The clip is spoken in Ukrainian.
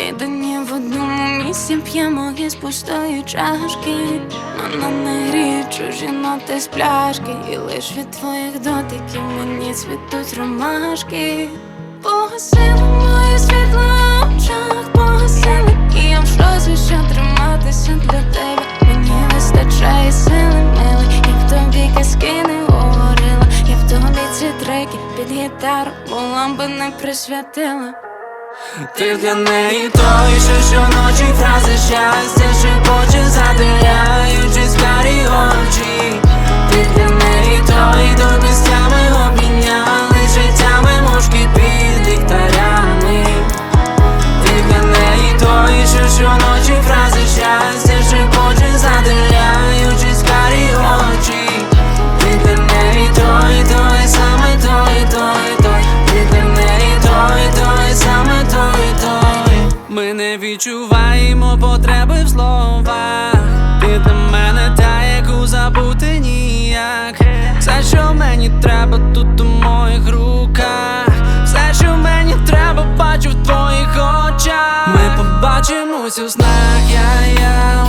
Кидані в одному місці п'ємо із пустої чашки, Мама не гріє чужі з пляшки, І лиш від твоїх дотиків мені цвітуть ромашки. Погасили моє світло в очах, погасили, і я в шозі ще триматися для тебе. Мені вистачає сили, мили, в тобі казки не говорила, і в тобі ці треки під гітару, була би не присвятила. Ти для неї той, що щоночі фрази щастя шепоче задивляючи потреби в словах. Ти для мене та, яку забути ніяк. Все, що мені треба, тут у моїх руках. Все, що мені треба, бачу в твоїх очах. Ми побачимось у снах, я, я